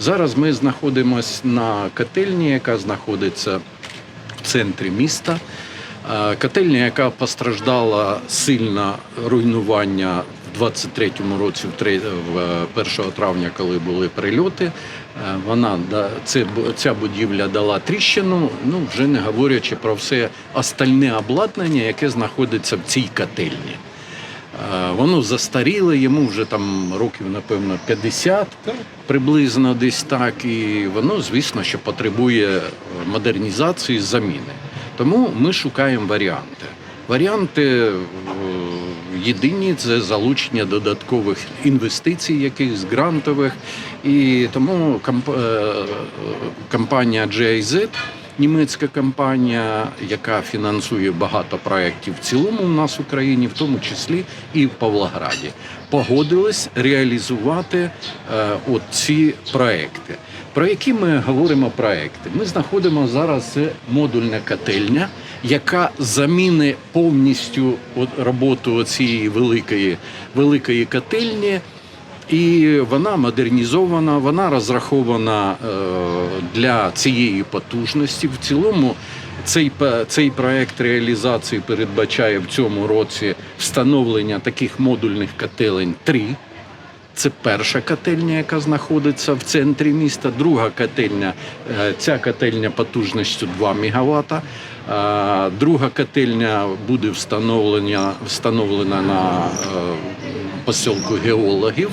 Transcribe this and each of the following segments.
Зараз ми знаходимося на котельні, яка знаходиться в центрі міста. Е, Котельня, яка постраждала сильно руйнування в 23-му році, в три- в е, 1 травня, коли були прильоти. Е, Вона це ця будівля дала тріщину. Ну вже не говорячи про все остальне обладнання, яке знаходиться в цій котельні. Е, Воно застаріле, йому вже там років, напевно, 50 приблизно десь так. І воно, звісно, що потребує е, модернізації, заміни. Тому ми шукаємо варіанти. Варіанти е, єдині це залучення додаткових інвестицій, якихось грантових. І тому комп- компанія GIZ Німецька компанія, яка фінансує багато проєктів в цілому у нас в Україні, в тому числі і в Павлограді, погодились реалізувати е, от ці проекти. Про які ми говоримо проекти? Ми знаходимо зараз модульна котельня, яка заміни повністю от роботу цієї великої, великої котельні. І вона модернізована, вона розрахована е, для цієї потужності. В цілому цей, цей проект реалізації передбачає в цьому році встановлення таких модульних котелень три. Це перша котельня, яка знаходиться в центрі міста. Друга котельня, е, ця котельня потужністю 2 МВт. Е, Друга котельня буде встановлена, встановлена на посілку геологів.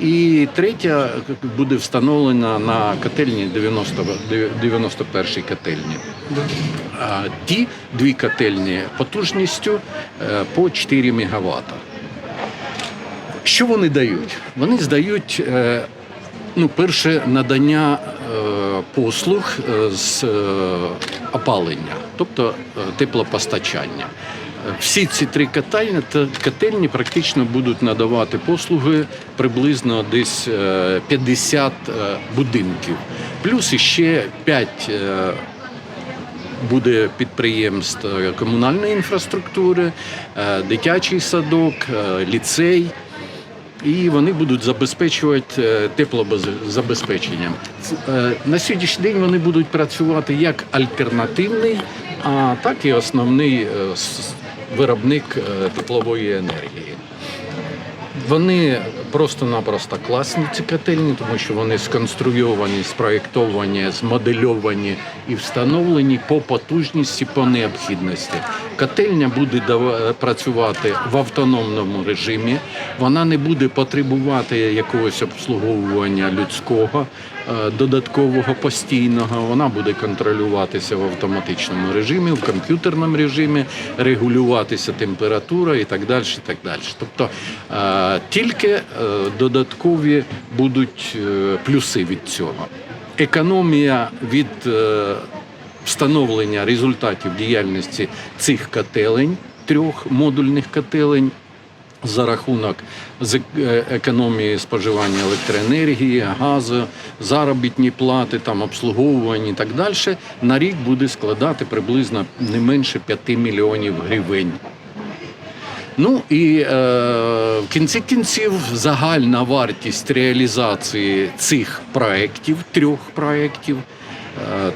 І третя буде встановлена на котельні 90, 91 котельні. А ті дві котельні потужністю е, по 4 МВт. Що вони дають? Вони здають, е, ну, перше, надання е, послуг з опалення, тобто теплопостачання. Е, Всі ці три котельні, та- котельні практично будуть надавати послуги приблизно десь е, 50 е, будинків, плюс іще 5 е, буде підприємств е, комунальної інфраструктури, е, дитячий садок, е, ліцей. І вони будуть забезпечувати е, теплозабезпеченням. Е, На сьогоднішній день вони будуть працювати як альтернативний, а так і основний е, виробник е, теплової енергії. Вони просто-напросто класні ці котельні, тому що вони сконструйовані, спроєктовані, змодельовані і встановлені по потужності, по необхідності. Котельня буде працювати в автономному режимі. Вона не буде потребувати якогось обслуговування людського, е, додаткового постійного. Вона буде контролюватися в автоматичному режимі, в комп'ютерному режимі, регулюватися температура і так далі. І так далі. Тобто е, тільки е, додаткові будуть плюси від цього. Економія від встановлення результатів діяльності цих котелень, трьох модульних котелень за рахунок е, економії споживання електроенергії, газу, заробітні плати, там обслуговування і так далі, на рік буде складати приблизно не менше 5 мільйонів гривень. Ну і е, в кінці кінців загальна вартість реалізації цих проєктів, трьох проєктів. Е,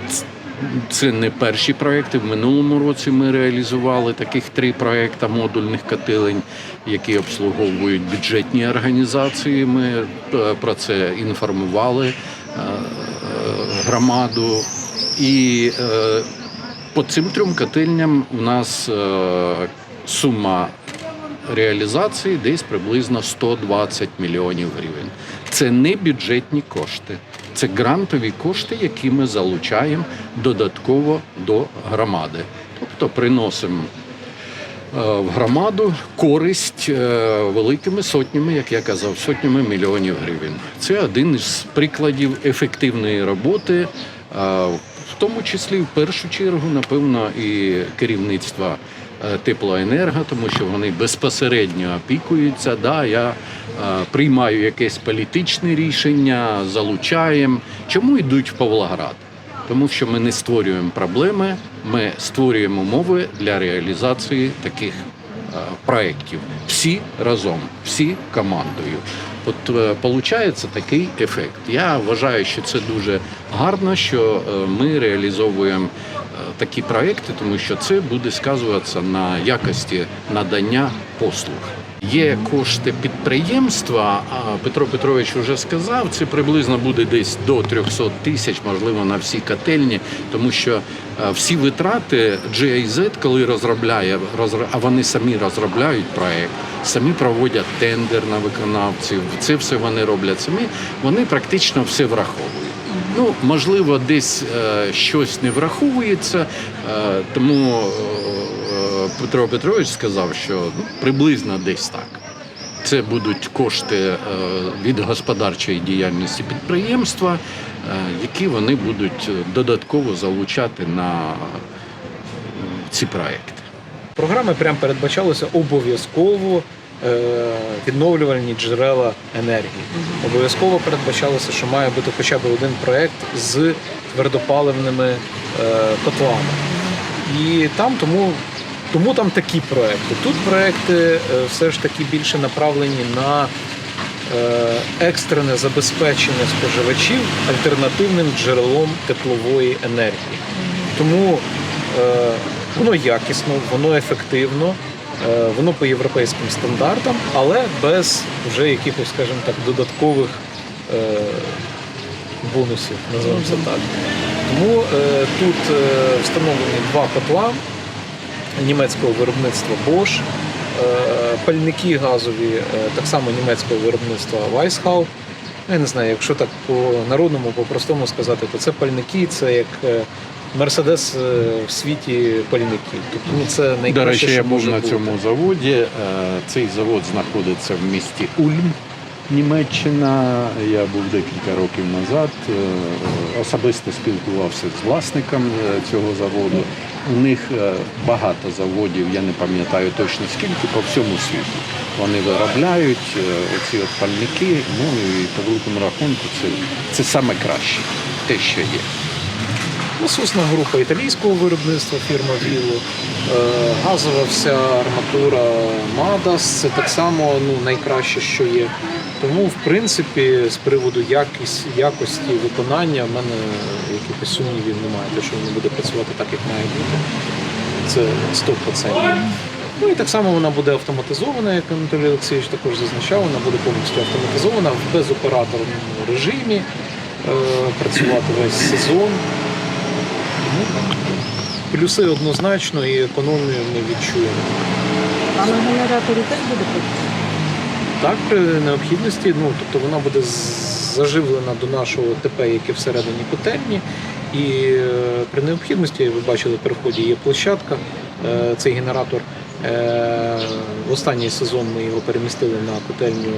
це не перші проекти. В минулому році ми реалізували таких три проекти модульних котелень, які обслуговують бюджетні організації. Ми е, про це інформували е, е, громаду. І по цим трьом котельням у нас сума реалізації десь приблизно 120 мільйонів гривень. Це не бюджетні кошти, це грантові кошти, які ми залучаємо додатково до громади. Тобто приносимо е, в громаду користь е, великими сотнями, як я казав, сотнями мільйонів гривень. Це один із прикладів ефективної роботи, е, в тому числі в першу чергу, напевно, і керівництва теплоенерго, тому що вони безпосередньо опікуються. Да, я приймаю якесь політичне рішення, залучаємо. Чому йдуть в Павлоград? Тому що ми не створюємо проблеми, ми створюємо умови для реалізації таких е, проєктів. Всі разом, всі командою. От е, получається такий ефект. Я вважаю, що це дуже гарно, що е, ми реалізовуємо е, такі проекти, тому що це буде сказуватися на якості надання послуг. Є кошти підприємства, а Петро Петрович вже сказав, це приблизно буде десь до 300 тисяч, можливо, на всі котельні, тому що е, всі витрати GIZ, коли розробляє, розро- а вони самі розробляють проект, самі проводять тендер на виконавців, це все вони роблять самі, вони практично все враховують. Ну, можливо, десь е, щось не враховується, е, тому Петро Петрович сказав, що ну, приблизно десь так. Це будуть кошти е, від господарчої діяльності підприємства, е, які вони будуть додатково залучати на е, ці проекти. Програми прям передбачалося обов'язково е, відновлювальні джерела енергії. Обов'язково передбачалося, що має бути хоча б один проект з твердопаливними е, котлами. І там тому, тому там такі проекти. Тут проекти е, все ж таки більше направлені на е, екстрене забезпечення споживачів альтернативним джерелом теплової енергії. Тому е, воно якісно, воно ефективно, воно по європейським стандартам, але без вже якихось, скажімо так, додаткових бонусів, називаємо так. Тому тут встановлені два котла німецького виробництва Bosch, е, пальники газові е, так само німецького виробництва Weishaupt. Я не знаю, якщо так по народному, по-простому сказати, то це пальники, це як е, Мерседес в світі пальників. Тобто ну, це найкраще, До речі, я що був може на бути. цьому заводі. Е, Цей завод знаходиться в місті Ульм, Німеччина. Я був декілька років назад. е, Особисто спілкувався з власником е, цього заводу. У них е, багато заводів, я не пам'ятаю точно скільки, по всьому світу. Вони виробляють оці от пальники. Ну і по великому рахунку це, це саме краще, те, що є. Насосна група італійського виробництва фірма Віло, газова вся арматура Мадас, це так само ну, найкраще, що є. Тому, в принципі, з приводу якість, якості виконання в мене якихось сумнівів немає, те, що воно буде працювати так, як має бути. Це 100%. Ну і так само вона буде автоматизована, як Анатолій Олексійович також зазначав, вона буде повністю автоматизована в безоператорному режимі, е, працювати весь сезон. Плюси однозначно і економію ми відчуємо. А на генераторі теж буде працювати? Так, при необхідності, ну тобто вона буде заживлена до нашого ТП, яке всередині котельні. І е, при необхідності, ви бачили, при вході є площадка. Е, Цей генератор е, в останній сезон ми його перемістили на котельню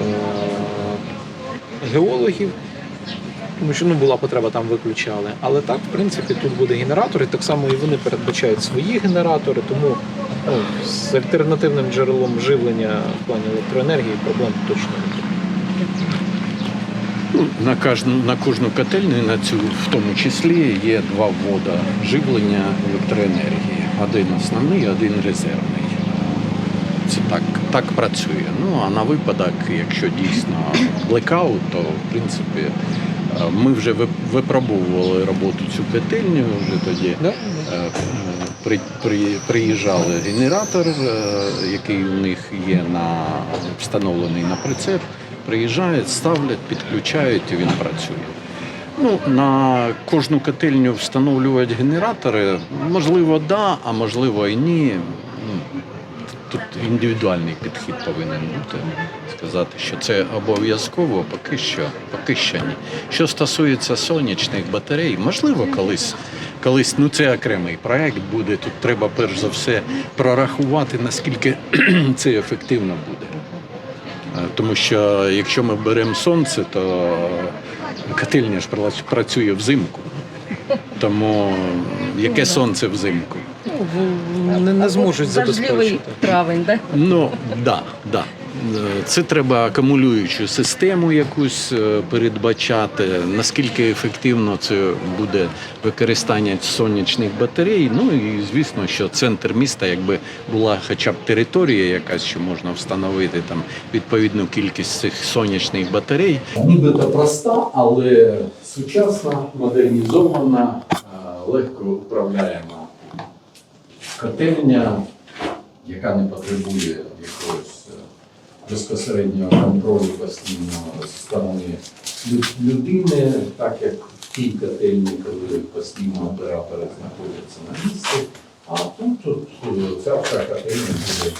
е, геологів. Тому що ну, була потреба, там виключали. Але так, в принципі, тут буде генератор, і так само і вони передбачають свої генератори, тому ну, з альтернативним джерелом живлення в плані електроенергії проблем точно не буде. Ну, На кожну, на кожну котельню, на цю в тому числі, є два ввода живлення електроенергії. Один основний, один резервний. Це так, так працює. Ну а на випадок, якщо дійсно блекаут, то в принципі ми вже випробовували роботу цю котельню вже тоді. Да? Е, е, При, при, приїжджали генератор, е, який у них є на встановлений на прицеп. Приїжджають, ставлять, підключають і він працює. Ну, на кожну котельню встановлювати генератори, можливо, да, а можливо і ні. Тут індивідуальний підхід повинен бути. Сказати, що це обов'язково, поки що, поки що ні. Що стосується сонячних батарей, можливо, колись, колись ну це окремий проект буде. Тут треба перш за все прорахувати, наскільки це ефективно буде. Е, Тому що якщо ми беремо сонце, то котельня ж працює взимку. Тому яке сонце взимку? Ну, не, не зможуть забезпечити. травень, так? Ну, да, да. Це треба акумулюючу систему якусь е, передбачати. Наскільки ефективно це буде використання сонячних батарей. Ну і звісно, що центр міста, якби була хоча б територія, якась що можна встановити там відповідну кількість цих сонячних батарей. Нібито проста, але сучасна, модернізована, е, легко управляєма котельня, яка не потребує якогось е, безпосереднього контролю постійного з сторони людини, так як в тій котельні, коли постійно оператори знаходяться на місці. А тут, тут ця котельня буде.